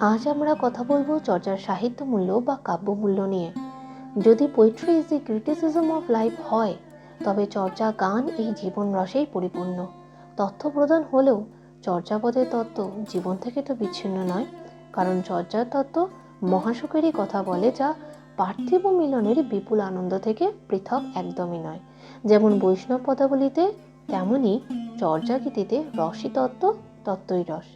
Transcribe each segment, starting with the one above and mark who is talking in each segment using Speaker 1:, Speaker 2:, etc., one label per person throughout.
Speaker 1: আজ আমরা কথা বলব চর্চার সাহিত্য মূল্য বা কাব্যমূল্য নিয়ে। যদি poetry is the criticism of life হয়, তবে চর্চা, গান এই জীবন রসেই পরিপূর্ণ। তথ্য প্রদান হলেও চর্যাপদের তত্ত্ব জীবন থেকে তো বিচ্ছিন্ন নয়, কারণ চর্চার তত্ত্ব মহাসুখেরই কথা বলে যা পার্থিব মিলনের বিপুল আনন্দ থেকে পৃথক একদমই নয়। যেমন বৈষ্ণব পদাবলিতে তেমনই চর্যাগীতিতে রসই তত্ত্ব তত্ত্বই রস।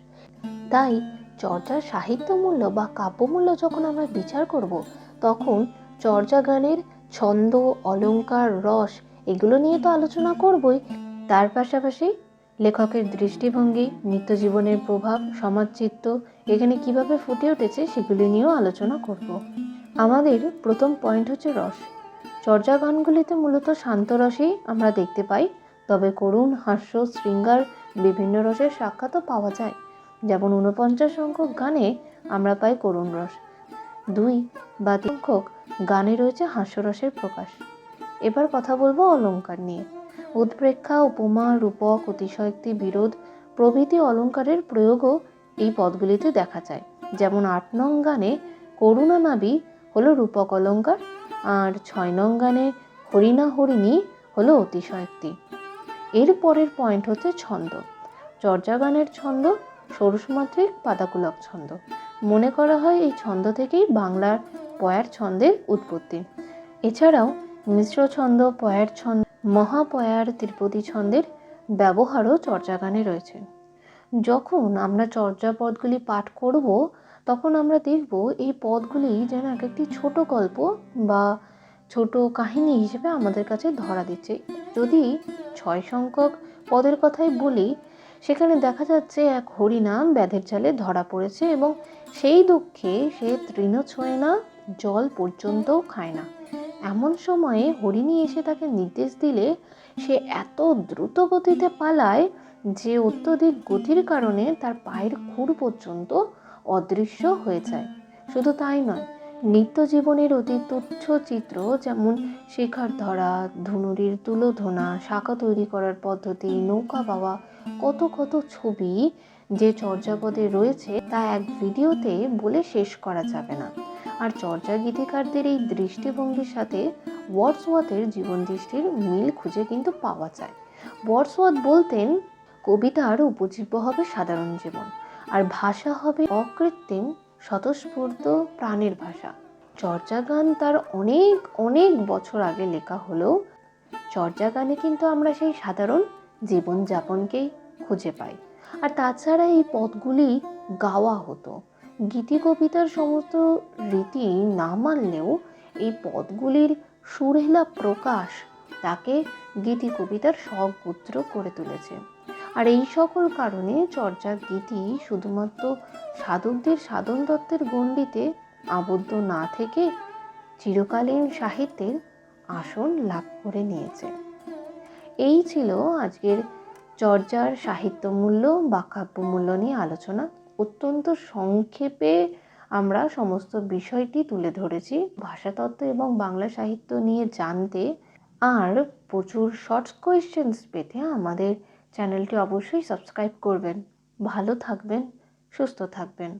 Speaker 1: তাই চর্চার সাহিত্য মূল্য বা কাব্যমূল্য যখন আমরা বিচার করব, তখন চর্যা গানের ছন্দ অলংকার রস এগুলো নিয়ে তো আলোচনা করবই। তার পাশাপাশি লেখকের দৃষ্টিভঙ্গি, নিত্যজীবনের প্রভাব, সমাজচিত্ত এখানে কীভাবে ফুটে উঠেছে সেগুলি নিয়েও আলোচনা করব। আমাদের প্রথম পয়েন্ট হচ্ছে রস। চর্যা গানগুলিতে মূলত শান্ত রসেই আমরা দেখতে পাই, তবে করুণ, হাস্য, শৃঙ্গার, বিভিন্ন রসের সাক্ষাৎও পাওয়া যায়। যেমন ঊনপঞ্চাশ সংখ্যক গানে আমরা পাই করুণ রস। দুই বা সংখ্যক গানে রয়েছে হাস্যরসের প্রকাশ। এবার কথা বলব অলঙ্কার নিয়ে। উৎপ্রেক্ষা, উপমা, রূপক, অতিশয়োক্তি, বিরোধ প্রভৃতি অলংকারের প্রয়োগও এই পদগুলিতে দেখা যায়। যেমন আট নং গানে করুণা নাবি হলো রূপক অলংকার, আর ছয় নং গানে হরিণা হরিণী হলো অতিশয়োক্তি। এর পরের পয়েন্ট হচ্ছে ছন্দ। চর্যা গানের ছন্দ ষোড়শমাত্রিক পাতাকুলক ছন্দ। মনে করা হয় এই ছন্দ থেকেই বাংলার পয়ার ছন্দের উৎপত্তি। এছাড়াও মিশ্র ছন্দ, পয়ার ছন্দ, মহাপয়ার ত্রিপদী ছন্দের ব্যবহারও চর্যা গানে রয়েছে। যখন আমরা চর্যা পদগুলি পাঠ করব, তখন আমরা দেখব এই পদগুলি যেন এক একটি ছোট গল্প বা ছোট কাহিনী হিসেবে আমাদের কাছে ধরা দিচ্ছে। যদি ছয় সংখ্যক পদের কথাই বলি সেখানে দেখা যাচ্ছে এক হরিনাম ব্যাধের জালে ধরা পড়েছে এবং সেই দুঃখে সে তৃণ ছোঁয় না, জল পর্যন্তও খায় না। এমন সময়ে হরিণী এসে তাকে নির্দেশ দিলে সে এত দ্রুত গতিতে পালায় যে অত্যধিক গতির কারণে তার পায়ের খুর পর্যন্ত অদৃশ্য হয়ে যায়। শুধু তাই নয় নিত্য জীবনের অতি তুচ্ছ চিত্র যেমন শিখার ধরা, ধুনুরির তুলোধনা, শাখা তৈরি করার পদ্ধতি, নৌকা বাওয়া, কত কত ছবি যে চর্যাপদে রয়েছে তা এক ভিডিওতে বলে শেষ করা যাবে না। আর চর্যা গীতিকারদের এই দৃষ্টিভঙ্গির সাথে ওয়ার্ডসওয়াথের জীবন দৃষ্টির মিল খুঁজে কিন্তু পাওয়া যায়। ওয়ার্ডসওয়াথ বলতেন কবিতার উপজীব্য হবে সাধারণ জীবন, আর ভাষা হবে অকৃত্রিম স্বতঃস্ফূর্ত প্রাণের ভাষা। চর্যা গান তার অনেক অনেক বছর আগে লেখা হলেও চর্যা গানে কিন্তু আমরা সেই সাধারণ জীবনযাপনকেই খুঁজে পাই। আর তাছাড়া এই পদগুলি গাওয়া হতো। গীতি কবিতার সমস্ত রীতি না মানলেও এই পদগুলির সুরেলা প্রকাশ তাকে গীতি কবিতার সপুত্র করে তুলেছে। আর এই সকল কারণে চর্চার গীতি শুধুমাত্র সাধকদের সাধন তত্ত্বের গণ্ডিতে আবদ্ধ না থেকে চিরকালীন সাহিত্যের আসন লাভ করে নিয়েছে। এই ছিল আজকের চর্যার সাহিত্য মূল্য বা কাব্যমূল্য নিয়ে আলোচনা। অত্যন্ত সংক্ষেপে আমরা সমস্ত বিষয়টি তুলে ধরেছি। ভাষাতত্ত্ব এবং বাংলা সাহিত্য নিয়ে জানতে আর প্রচুর শর্টস কোয়েশ্চেন্স পেতে আমাদের চ্যানেলটি অবশ্যই সাবস্ক্রাইব করবেন। ভালো থাকবেন সুস্থ থাকবেন।